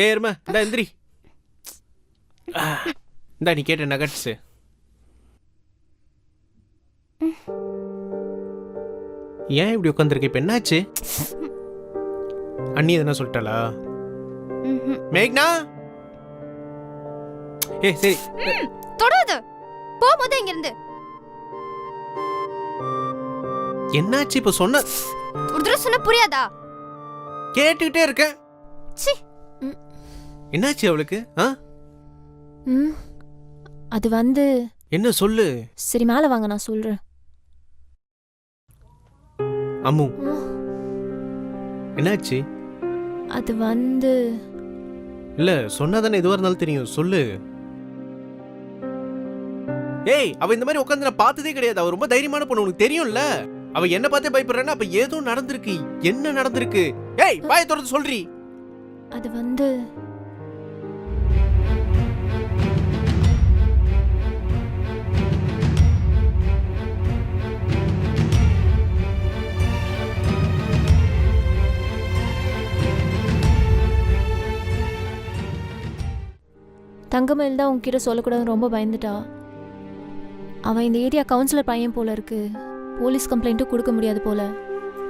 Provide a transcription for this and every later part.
ஏ எருமை இந்தா எந்திரி. இந்தா நீ கேட்ட நகட்ஸு ஏன் இப்படி உட்காந்துருக்க இப்போ என்னாச்சு? அண்ணி எதனா சொல்லிட்டாளா. மேக்னா? ஏ சரி. தொடாத. போகும்போது இங்க இருந்து. என்னாச்சு இப்போ சொன்ன? ஒரு தடவை சொன்னா புரியாதா? கேட்டுக்கிட்டே இருக்கேன். சி என்னாச்சு அவளுக்கு ஆ? ம் அது வந்து என்ன சொல்லு? சரி மேலே வாங்க நான் சொல்கிறேன் அம்மு. என்னாச்சு? அது வந்து இல்ல சொன்னாதானே எதுவா இருந்தாலும் தெரியும் சொல்லு. ஏய் அவ இந்த மாதிரி உட்காந்து நான் பார்த்ததே கிடையாது. அவ ரொம்ப தைரியமான பொண்ணு உனக்கு தெரியும்ல? அவ என்ன பார்த்தே பயப்படுறான்னா அப்ப ஏதோ நடந்திருக்கு? என்ன நடந்திருக்கு? ஏய் வாயை திறந்து சொல்றி. அது வந்து தங்கமயில் தான் உங்ககிட்ட சொல்லக்கூடாதுன்னு ரொம்ப பயந்துட்டா? அவன் இந்த ஏரியா கவுன்சிலர் பையன் போல இருக்கு. போலீஸ் கம்ப்ளைண்ட்டும் கொடுக்க முடியாது போல.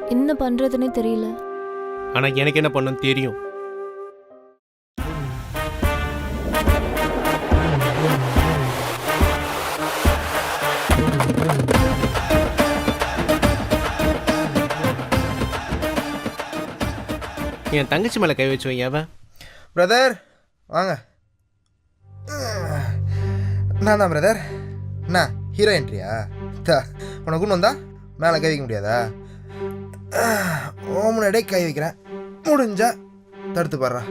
என்ன பண்றதுன்னே தெரியல. ஆனா எனக்கு என்ன பண்ணணும்னு தெரியும். என் தங்கச்சி மேல கை வச்சு வைங்க பிரதர் வாங்க. நான் தான் பிரதர் என்ன ஹீரோ என்ட்ரியா தா உனக்கு கொண்டு வந்தா மேலே கை வைக்க முடியாதா? ஓ முன்னாடியே கை வைக்கிறேன். முடிஞ்சா தடுத்து பாடுறா.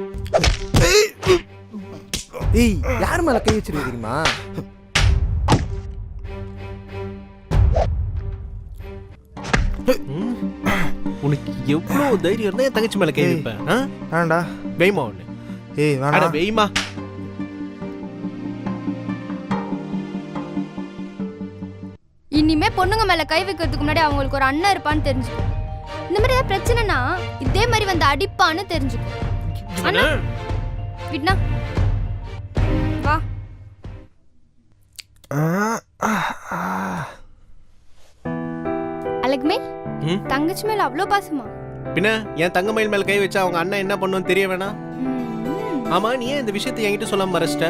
ஏய் யார் மேல கை வச்சிருக்க உனக்கு எவ்வளவு தைரியம் இருந்தா என் தங்கச்சி மேல கை. வைப்பேன் ஆ? வேண்டா வெய்மா ஒண்ணு ஏய் அட வேணாம் வெய்மா இனிமே பொண்ணுங்க மேல கை வைக்கிறதுக்கு முன்னாடி அவங்களுக்கு ஒரு அண்ணன் இருப்பான்னு தெரிஞ்சுக்கும் இந்த மாதிரி ஏதாவது பிரச்சனைனா இதே மாதிரி வந்து அடிப்பான்னு தெரிஞ்சுக்கும் அண்ணா. விட்னா வா ஆ, ஆ, ஆ. அழகுமே ம்? தங்கச்சி மேல அவ்வளோ பாசமா? பின்ன என் தங்கமயில் மேல கை வச்சா அவங்க அண்ணன் என்ன பண்ணுன்னு தெரிய வேணாம். ஆமா நீ ஏன் இந்த விஷயத்தை என்கிட்ட சொல்லாம மறைச்சிட்ட?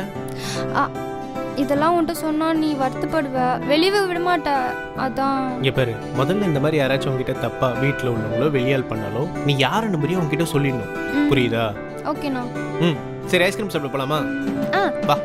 இதெல்லாம் உன்கிட்ட சொன்னா நீ வருத்தப்படுவ. வெளியே விட மாட்ட. அதான். இங்க பாரு முதல்ல இந்த மாதிரி யாராச்சும் உங்ககிட்ட தப்பா வீட்ல உள்ளவங்களோ வெளியால் பண்ணாலும் நீ யார நம்பரையும் உங்ககிட்ட சொல்லிடணும். புரியுதா? ஓகேண்ணா. ம் சரி ஐஸ்கிரீம் சாப்பிட போலாமா? ஆ. வா.